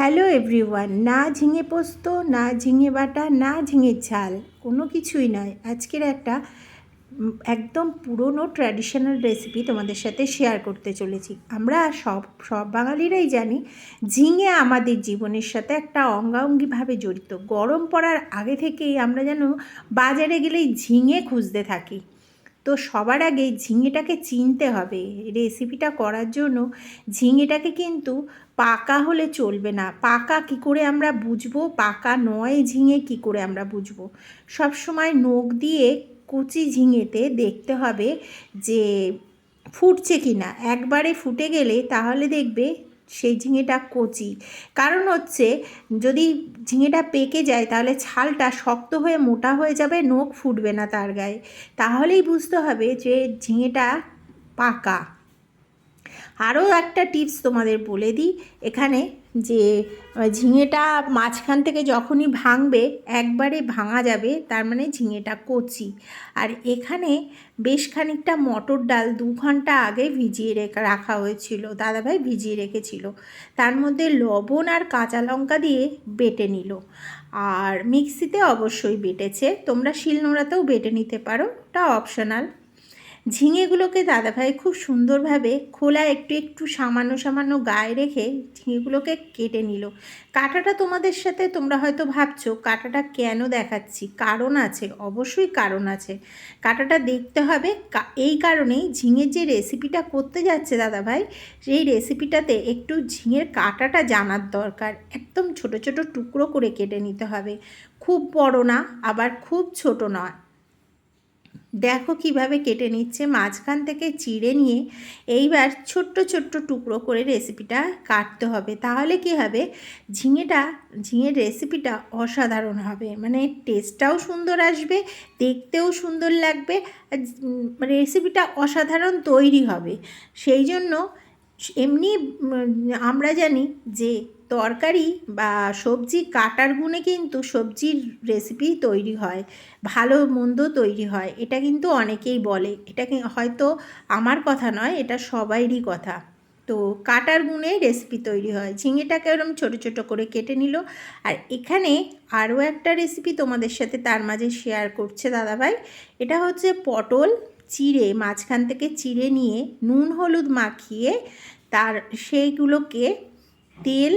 Hello everyone, না ঝিঙে পোস্ত, না ঝিঙে বাটা, না ঝিঙে ঝাল, কোনো কিছুই নয়। আজকের একটা একদম পুরনো ট্র্যাডিশনাল রেসিপি তোমাদের সাথে শেয়ার করতে চলেছি। আমরা সব সব বাঙালিরাই জানি, ঝিঙে আমাদের জীবনের সাথে একটা অঙ্গাঙ্গিভাবে জড়িত। গরম পড়ার আগে থেকেই আমরা যেন বাজারে গেলেই ঝিঙে খুঁজতে থাকি। তো সবার আগে ঝিঙেটাকে চিনতে হবে। রেসিপিটা করার জন্য ঝিঙেটাকে কিন্তু পাকা হলে চলবে না। পাকা কি করে আমরা বুঝব? পাকা নয় ঝিঙে কি করে আমরা বুঝব? সব সময় নখ দিয়ে কুচি ঝিঙেতে দেখতে হবে যে ফুটছে কি না একবারে ফুটে গেলে তাহলে দেখবে সেই ঝিঙেটা কচি। কারণ হচ্ছে, যদি ঝিঙেটা পেকে যায়, তাহলে ছালটা শক্ত হয়ে মোটা হয়ে যাবে, নখ ফুটবে না তার গায়ে। তাহলেই বুঝতে হবে যে ঝিঙেটা পাকা। আরও একটা টিপস তোমাদের বলে দিই। এখানে যে ঝিঙেটা মাঝখান থেকে যখনই ভাঙবে একবারে ভাঙা যাবে, তার মানে ঝিঙেটা কচি। আর এখানে বেশ খানিকটা মটর ডাল দু ঘণ্টা আগে ভিজিয়ে রেখা, রাখা হয়েছিল, দাদাভাই ভিজিয়ে রেখেছিল। তার মধ্যে লবণ আর কাঁচা লঙ্কা দিয়ে বেটে নিল। আর মিক্সিতে অবশ্যই বেটেছে, তোমরা শিলনোড়াতেও বেটে নিতে পারো, ওটা অপশনাল ঝিঙেগুলোকে দাদাভাই খুব সুন্দরভাবে খোলা একটু একটু সামান্য সামান্য গায়ে রেখে ঝিঙেগুলোকে কেটে নিল। কাটাটা তোমাদের সাথে তোমরা হয়তো ভাবছ, কাটাটা কেন দেখাচ্ছি? কারণ আছে, অবশ্যই কারণ আছে। কাটাটা দেখতে হবে এই কারণেই ঝিঙের যে রেসিপিটা করতে যাচ্ছে দাদাভাই, সেই রেসিপিটাতে একটু ঝিঙের কাটাটা জানার দরকার। একদম ছোট ছোট টুকরো করে কেটে নিতে হবে। খুব বড় না, আবার খুব ছোট নয়। দেখো কীভাবে কেটে নিচ্ছে। মাঝখান থেকে চিড়ে নিয়ে এইবার ছোট্ট ছোট্ট টুকরো করে রেসিপিটা কাটতে হবে। তাহলে কি হবে? ঝিঙেটা, ঝিঙের রেসিপিটা অসাধারণ হবে। মানে টেস্টটাও সুন্দর আসবে, দেখতেও সুন্দর লাগবে রেসিপিটা অসাধারণ তৈরি হবে। সেই জন্য এমনি আমরা জানি যে তরকারি বা সবজি কাটার গুণে কিন্তু সবজির রেসিপি তৈরি হয়, ভালো মন্দ তৈরি হয়, এটা কিন্তু অনেকেই বলে। এটা হয়তো আমার কথা নয়, এটা সবাইরই কথা। তো কাটার গুণে রেসিপি তৈরি হয়। ঝিঙেটাকে ওরকম ছোটো ছোটো করে কেটে নিল। আর এখানে আরও একটা রেসিপি তোমাদের সাথে তার মাঝে শেয়ার করছে দাদাভাই। এটা হচ্ছে পটল চিড়ে, মাঝখান থেকে চিড়ে নিয়ে নুন হলুদ মাখিয়ে তার সেইগুলোকে তেল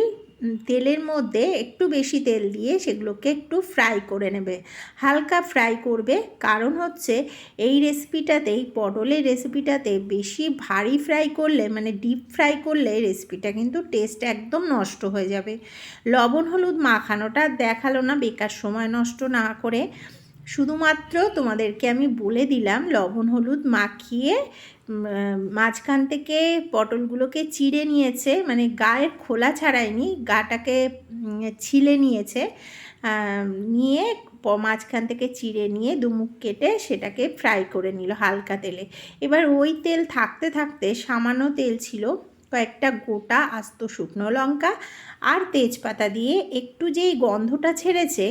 তেলের মধ্যে একটু বেশি তেল দিয়ে সেগুলোকে একটু ফ্রাই করে নেবে। হালকা ফ্রাই করবে। কারণ হচ্ছে এই রেসিপিটাতে এই পটলের রেসিপিটাতে বেশি ভারী ফ্রাই করলে মানে ডিপ ফ্রাই করলে রেসিপিটা কিন্তু টেস্ট একদম নষ্ট হয়ে যাবে। লবণ, হলুদ মাখানোটা দেখাল না, বেকার সময় নষ্ট না করে। শুধুমাত্র তোমাদেরকে আমি বলে দিলাম, লবণ, হলুদ মাখিয়ে মাঝখান থেকে পটলগুলোকে চিড়ে নিয়েছে মানে গায়ের খোলা ছাড়ায়নি গাটাকে ছিলে নিয়েছে নিয়ে মাঝখান থেকে চিড়ে নিয়ে দুমুখ কেটে সেটাকে ফ্রাই করে নিল হালকা তেলে। এবার ওই তেল থাকতে থাকতে সামান্য তেল ছিল, কয়েকটা গোটা আস্ত শুকনো লঙ্কা আর তেজপাতা দিয়ে একটু যেই গন্ধটা ছেড়েছে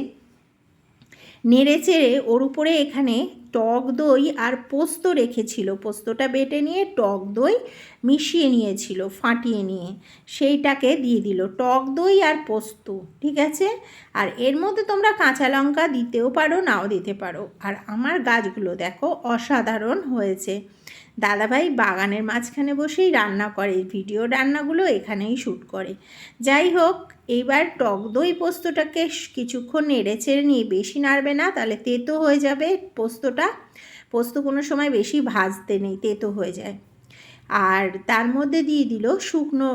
নেড়ে চেড়ে ওর উপরে এখানে টক দই আর পোস্ত রেখেছিল। পোস্তটা বেটে নিয়ে টক দই মিশিয়ে নিয়েছিল, ফাটিয়ে নিয়ে। সেইটাকে দিয়ে দিল, টক দই আর পোস্ত, ঠিক আছে? আর এর মধ্যে তোমরা কাঁচা লঙ্কা দিতেও পারো, নাও দিতে পারো। আর আমার গাছগুলো দেখো, অসাধারণ হয়েছে। দাদাভাই বাগানের মাঝখানে বসেই রান্না করে ভিডিও রান্নাগুলো এখানেই শ্যুট করে। যাই হোক, এইবার টক দই পোস্তটাকে কিছুক্ষণ নেড়ে চেড়ে নিয়ে, বেশি নাড়বে না, তাহলে তেতো হয়ে যাবে পোস্তটা। পোস্ত কোনো সময় বেশি ভাজতে নেই, তেতো হয়ে যায়। আর তার মধ্যে দিয়ে দিল শুকনো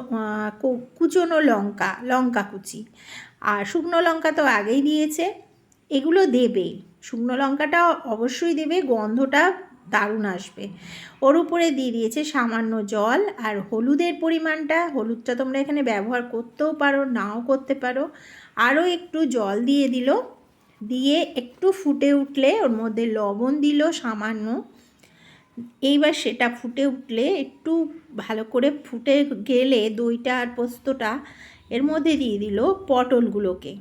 কুচনো লঙ্কা লঙ্কা কুচি। আর শুকনো লঙ্কা তো আগেই দিয়েছে। এগুলো দেবে। শুকনো লঙ্কাটা অবশ্যই দেবে, গন্ধটা দারুণ আসবে। ওর উপরে দিয়ে দিয়েছে সামান্য জল আর হলুদের পরিমাণটা। হলুদটা তোমরা এখানে ব্যবহার করতেও পারো, নাও করতে পারো। আরও একটু জল দিয়ে দিল। দিয়ে একটু ফুটে উঠলে ওর মধ্যে লবণ দিল সামান্য। এইবার সেটা ফুটে উঠলে একটু ভালো করে ফুটে গেলে দইটা আর পোস্তটা এর মধ্যে দিয়ে দিল পটলগুলোকে।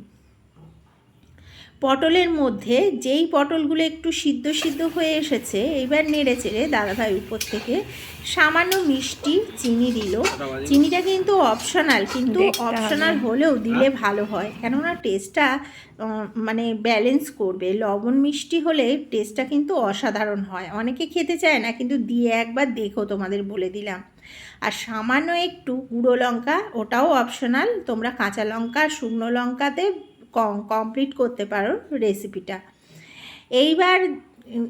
পটলের মধ্যে যেই পটলগুলো একটু সিদ্ধ সিদ্ধ হয়ে এসেছে এইবার নেড়ে চেড়ে দাদাভাই উপর থেকে সামান্য মিষ্টি চিনি দিল। চিনিটা কিন্তু অপশনাল কিন্তু অপশনাল হলেও দিলে ভালো হয়। কেননা টেস্টটা মানে ব্যালেন্স করবে। লবণ মিষ্টি হলে টেস্টটা কিন্তু অসাধারণ হয়। অনেকে খেতে চায় না কিন্তু দিয়ে একবার দেখো তোমাদের বলে দিলাম। আর সামান্য একটু গুঁড়ো লঙ্কা ওটাও অপশনাল তোমরা কাঁচা লঙ্কা শুকনো লঙ্কাতে কমপ্লিট করতে পারো রেসিপিটা এইবার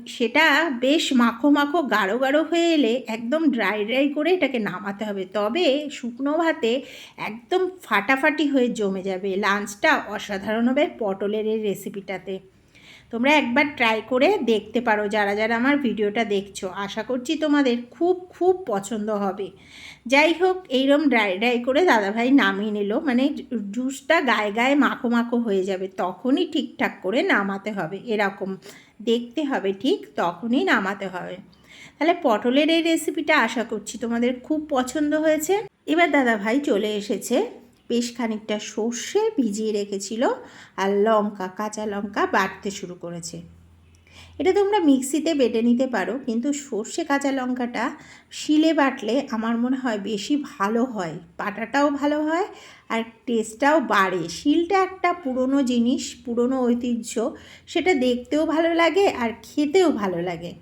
সেটা বেশ মাখো মাখো, গাঢ় গাঢ় হয়ে এলে একদম ড্রাই ড্রাই করে এটাকে নামাতে হবে। তবে শুকনো ভাতে একদম ফাটাফাটি হয়ে জমে যাবে। লাঞ্চটা অসাধারণ হবে পটলের এই রেসিপিটাতে তোমরা একবার ট্রাই করে দেখতে পারো যারা যারা আমার ভিডিওটা দেখছ। আশা করছি তোমাদের খুব খুব পছন্দ হবে। যাই হোক এইরকম ড্রাই ড্রাই করে দাদাভাই নামিয়ে নিল। মানে জুসটা গায়ে গায়ে মাখো মাখো হয়ে যাবে, তখনই ঠিকঠাক করে নামাতে হবে। এরকম দেখতে হবে, ঠিক তখনই নামাতে হবে। তাহলে পটলের এই রেসিপিটা আশা করছি তোমাদের খুব পছন্দ হয়েছে। এবার দাদাভাই চলে এসেছে বেশ খানিকটা সর্ষে ভিজিয়ে রেখেছিল আর লঙ্কা, কাঁচা লঙ্কা বাটতে শুরু করেছে। এটা তোমরা মিক্সিতে বেটে নিতে পারো, কিন্তু সর্ষে কাঁচা লঙ্কাটা শিলে বাটলে আমার মনে হয় বেশি ভালো হয়। বাটাটাও ভালো হয় আর টেস্টটাও বাড়ে। শিলটা একটা পুরনো জিনিস, পুরনো ঐতিহ্য, সেটা দেখতেও ভালো লাগে আর খেতেও ভালো লাগে।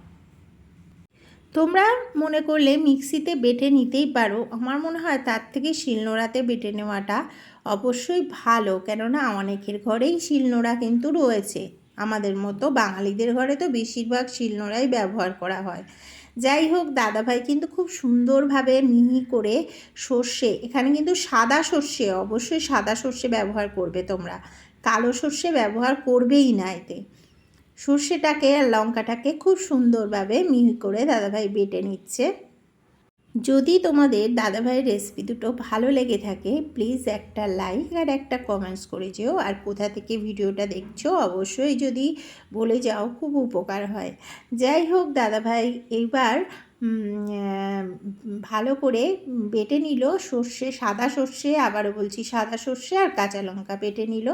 তোমরা মনে করলে মিক্সিতে বেটে নিতেই পারো। আমার মনে হয় তার থেকে শিলনোড়াতে বেটে নেওয়াটা অবশ্যই ভালো। কেননা অনেকের ঘরেই শিলনোড়া কিন্তু রয়েছে। আমাদের মতো বাঙালিদের ঘরে তো বেশিরভাগ শিলনোড়াই ব্যবহার করা হয়। যাই হোক, দাদাভাই কিন্তু খুব সুন্দরভাবে মিহি করে সর্ষে, এখানে কিন্তু সাদা সর্ষে, অবশ্যই সাদা সর্ষে ব্যবহার করবে তোমরা। কালো সর্ষে ব্যবহার করবেই না এতে। সর্ষেটাকে আর লঙ্কাটাকে খুব সুন্দরভাবে মিহি করে দাদাভাই বেটে নিচ্ছে। যদি তোমাদের দাদাভাইয়ের রেসিপি দুটো ভালো লেগে থাকে প্লিজ একটা লাইক আর একটা কমেন্টস করে যেও। আর কোথা থেকে ভিডিওটা দেখছ, অবশ্যই যদি বলে যাও, খুব উপকার হয়। যাই হোক, দাদাভাই এইবার ভালো করে বেটে নিল। সর্ষে, সাদা সর্ষে, আবারও বলছি সাদা সর্ষে আর কাঁচা লঙ্কা বেটে নিল।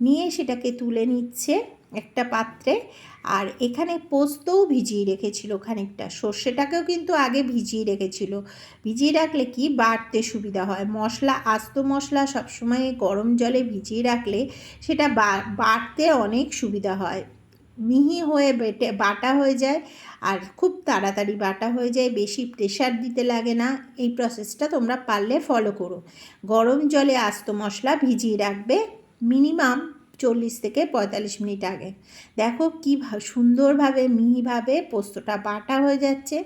নিয়ে সেটাকে তুলে নিচ্ছে। একটা পাত্রে আর এখানে পোস্তও ভিজিয়ে রেখেছিল খানিকটা। সর্ষেটাকেও কিন্তু আগে ভিজিয়ে রেখেছিল। ভিজিয়ে রাখলে কি? বাটতে সুবিধা হয়। মশলা, আস্ত মশলা সবসময় গরম জলে ভিজিয়ে রাখলে সেটা বা- বাটতে অনেক সুবিধা হয়। মিহি হয়ে বেটে, বাটা হয়ে যায় আর খুব তাড়াতাড়ি বাটা হয়ে যায়। বেশি প্রেশার দিতে লাগে না। এই প্রসেসটা তোমরা পারলে ফলো করো। গরম জলে আস্ত মশলা ভিজিয়ে রাখবে। মিনিমাম চল্লিশ থেকে পঁয়তাল্লিশ মিনিট আগে। দেখো কী সুন্দরভাবে, মিহিভাবে পোস্তটা বাটা হয়ে যাচ্ছে।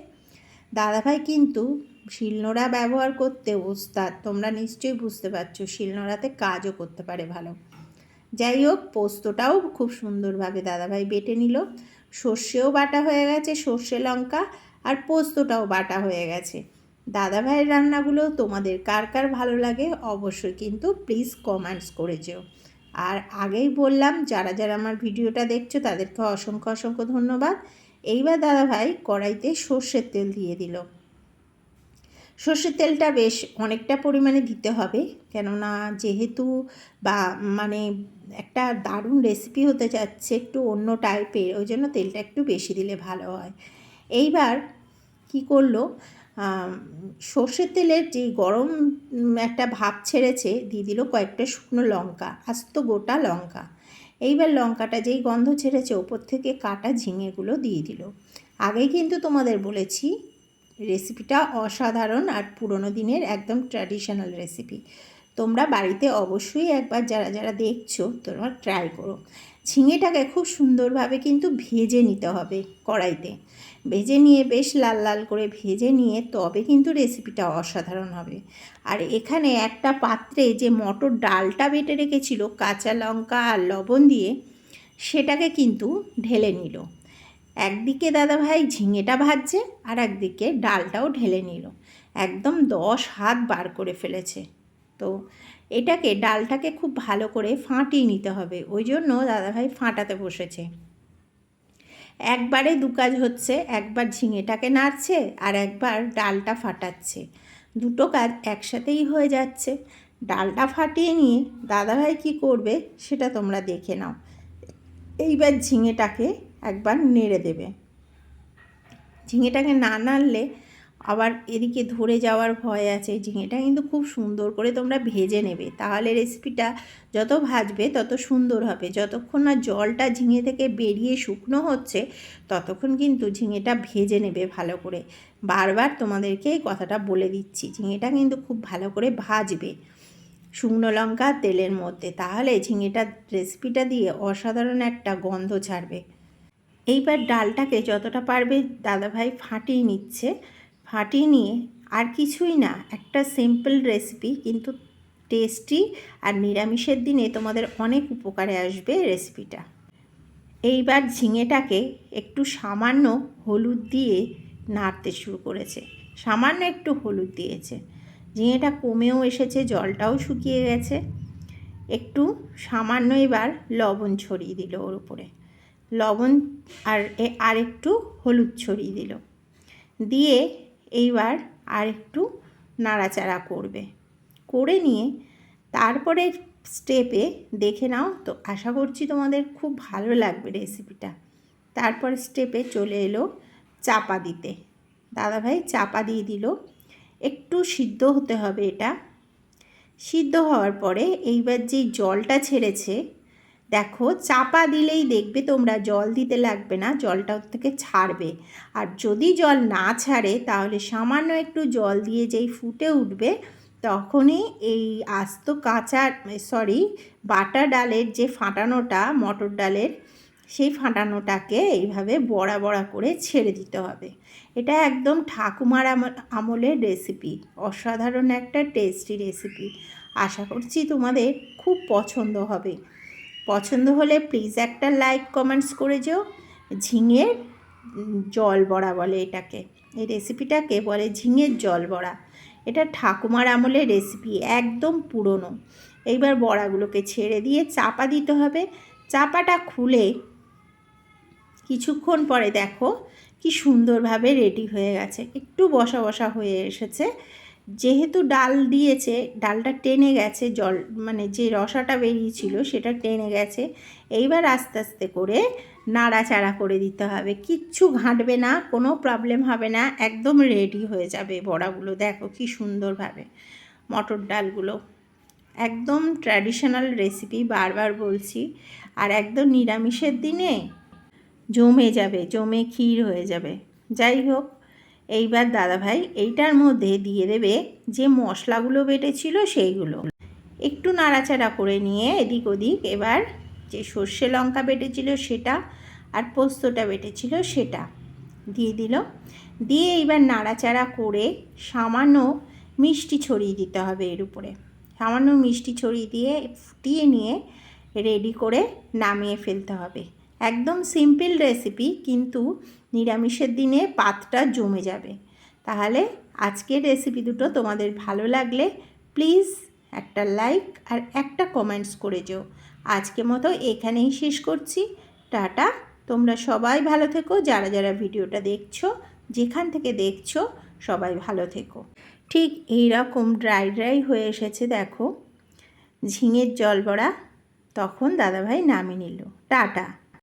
দাদাভাই কিন্তু শিলনোড়া ব্যবহার করতে ওস্তাদ, তোমরা নিশ্চয়ই বুঝতে পারছ, শিলনোড়াতে কাজও করতে পারে ভালো। যাই হোক, পোস্তটাও খুব সুন্দরভাবে দাদাভাই বেটে নিল। সর্ষেও বাটা হয়ে গেছে, সর্ষে লঙ্কা আর পোস্তটাও বাটা হয়ে গেছে। দাদাভাইয়ের রান্নাগুলো তোমাদের কার কার ভালো লাগে অবশ্যই কিন্তু প্লিজ কমেন্টস করে যেও। আর আগেই বললাম, যারা যারা আমার ভিডিওটা দেখছ তাদেরকে অসংখ্য অসংখ্য ধন্যবাদ। এইবার দাদাভাই কড়াইতে সর্ষের তেল দিয়ে দিল। সর্ষের তেলটা বেশ অনেকটা পরিমাণে দিতে হবে, কেননা যেহেতু বা মানে একটা দারুণ রেসিপি হতে যাচ্ছে একটু অন্য টাইপের ওই জন্য তেলটা একটু বেশি দিলে ভালো হয়। এইবার কি করল সর্ষের তেলের যে গরম একটা ভাপ ছেড়েছে, দিয়ে দিল কয়েকটা শুকনো লঙ্কা, আস্ত গোটা লঙ্কা। এইবার লঙ্কাটা যেই গন্ধ ছেড়েছে, ওপর থেকে কাটা ঝিঙেগুলো দিয়ে দিল। আগে কিন্তু তোমাদের বলেছি রেসিপিটা অসাধারণ আর পুরনো দিনের একদম ট্র্যাডিশনাল রেসিপি তোমরা বাড়িতে অবশ্যই একবার যারা যারা দেখছ, তোমরা ট্রাই করো। ঝিঙেটাকে খুব সুন্দরভাবে কিন্তু ভেজে নিতে হবে কড়াইতে। ভেজে নিয়ে বেশ লাল লাল করে ভেজে নিয়ে তবে কিন্তু রেসিপিটা অসাধারণ হবে। আর এখানে একটা পাত্রে যে মটর ডালটা বেটে রেখেছিল, কাঁচা লঙ্কা আর লবণ দিয়ে, সেটাকে কিন্তু ঢেলে নিল। একদিকে দাদাভাই ঝিঙেটা ভাজছে, আর একদিকে ডালটাও ঢেলে নিল। একদম দশ হাত বার করে ফেলেছে। তো এটাকে, ডালটাকে খুব ভালো করে ফাটিয়ে নিতে হবে। ওই জন্য দাদাভাই ফাটাতে বসেছে। একবারে দু কাজ হচ্ছে, একবার ঝিঙেটাকে নাড়ছে আর একবার ডালটা ফাটাচ্ছে। দুটো কাজ একসাথেই হয়ে যাচ্ছে। ডালটা ফাটিয়ে নিয়ে দাদাভাই কি করবে সেটা তোমরা দেখে নাও। এইবার ঝিঙেটাকে একবার নেড়ে দেবে। ঝিঙেটাকে না নাড়লে আবার এদিকে ধরে যাওয়ার ভয় আছে, ঝিঙেটা কিন্তু খুব সুন্দর করে তোমরা ভেজে নেবে। তাহলে রেসিপিটা যত ভাজবে তত সুন্দর হবে। যতক্ষণ না জলটা ঝিঙে থেকে বেরিয়ে শুকনো হচ্ছে, ততক্ষণ কিন্তু ঝিঙেটা ভেজে নেবে ভালো করে। বারবার তোমাদেরকে এই কথাটা বলে দিচ্ছি, ঝিঙেটা কিন্তু খুব ভালো করে ভাজবে শুকনো লঙ্কা তেলের মধ্যে। তাহলে ঝিঙেটা রেসিপিটা দিয়ে অসাধারণ একটা গন্ধ ছাড়বে। এইবার ডালটাকে যতটা পারবে দাদাভাই ফাটিয়ে নিচ্ছে। ফাটিয়ে নিয়ে আর কিছুই না, একটা সিম্পল রেসিপি কিন্তু টেস্টি আর নিরামিষের দিনে তোমাদের অনেক উপকারে আসবে রেসিপিটা এইবার ঝিঙেটাকে একটু সামান্য হলুদ দিয়ে নাড়তে শুরু করেছে। সামান্য একটু হলুদ দিয়েছে। ঝিঙেটা কমেও এসেছে, জলটাও শুকিয়ে গেছে। একটু সামান্য এবার লবণ ছড়িয়ে দিল ওর উপরে। লবণ আর আর একটু হলুদ ছড়িয়ে দিল। দিয়ে এইবার আর একটু নাড়াচাড়া করবে। করে নিয়ে তারপরে স্টেপে দেখে নাও তো, আশা করছি তোমাদের খুব ভালো লাগবে রেসিপিটা তারপর স্টেপে চলে এলো চাপা দিতে। দাদাভাই চাপা দিয়ে দিল, একটু সিদ্ধ হতে হবে এটা। সিদ্ধ হওয়ার পরে এইবার যেই জলটা ছেড়েছে দেখো, চাপা দিলেই দেখবে তোমরা জল দিতে লাগবে না, জলটা ওর থেকে ছাড়বে। আর যদি জল না ছাড়ে, তাহলে সামান্য একটু জল দিয়ে যেই ফুটে উঠবে, তখনই এই আস্ত কাঁচা সরি বাটা ডালের যে ফাটানোটা, মটর ডালের, সেই ফাটানোটাকে এইভাবে বড়া বড়া করে ছেড়ে দিতে হবে। এটা একদম ঠাকুমার আমলের রেসিপি অসাধারণ একটা টেস্টি রেসিপি আশা করছি তোমাদের খুব পছন্দ হবে। পছন্দ হলে প্লিজ একটা লাইক কমেন্টস করে যেও। ঝিঙের জল বড়া বলে এটাকে। এই রেসিপিটাকে বলে ঝিঙের জল বড়া। এটা ঠাকুমার আমলের রেসিপি একদম পুরনো। এইবার বড়াগুলোকে ছেড়ে দিয়ে চাপা দিতে হবে। চাপাটা খুলে কিছুক্ষণ পরে দেখো কি সুন্দরভাবে রেডি হয়ে গেছে। একটু বসা বসা হয়ে এসেছে। যেহেতু ডাল দিয়েছে, ডালটা টেনে গেছে, জল মানে যে রসাটা বেরিয়েছিল সেটা টেনে গেছে, এইবার আস্তে আস্তে করে নাড়াচাড়া করে দিতে হবে। কিচ্ছু ঘাঁটবে না, কোনো প্রবলেম হবে না, একদম রেডি হয়ে যাবে বড়াগুলো। দেখো কি সুন্দরভাবে মটর ডালগুলো। একদম ট্র্যাডিশনাল রেসিপি বারবার বলছি, আর একদম নিরামিষের দিনে জমে যাবে, জমে ক্ষীর হয়ে যাবে। যাই হোক এইবার দাদাভাই এইটার মধ্যে দিয়ে দেবে যে মশলাগুলো বেটেছিল সেইগুলো। একটু নাড়াচাড়া করে নিয়ে এদিক ওদিক এবার যে সর্ষে লঙ্কা বেটেছিল সেটা আর পোস্তটা বেটেছিল সেটা দিয়ে দিল। দিয়ে এইবার নাড়াচাড়া করে সামান্য মিষ্টি ছড়িয়ে দিতে হবে এর উপরে। সামান্য মিষ্টি ছড়িয়ে দিয়ে ফুটিয়ে নিয়ে রেডি করে নামিয়ে ফেলতে হবে। একদম সিম্পল রেসিপি কিন্তু নিরামিষের দিনে পাতটা জমে যাবে। তাহলে আজকের রেসিপি দুটো তোমাদের ভালো লাগলে প্লিজ একটা লাইক আর একটা কমেন্টস করে যেও। আজকে মতো এখানেই শেষ করছি। টাটা। তোমরা সবাই ভালো থেকো। যারা যারা ভিডিওটা দেখছ, যেখান থেকে দেখছ, সবাই ভালো থেকো। ঠিক এইরকম ড্রাই ড্রাই হয়ে এসেছে দেখো। ঝিঙের জল বড়া, তখন দাদাভাই নামিয়ে নিল। টাটা।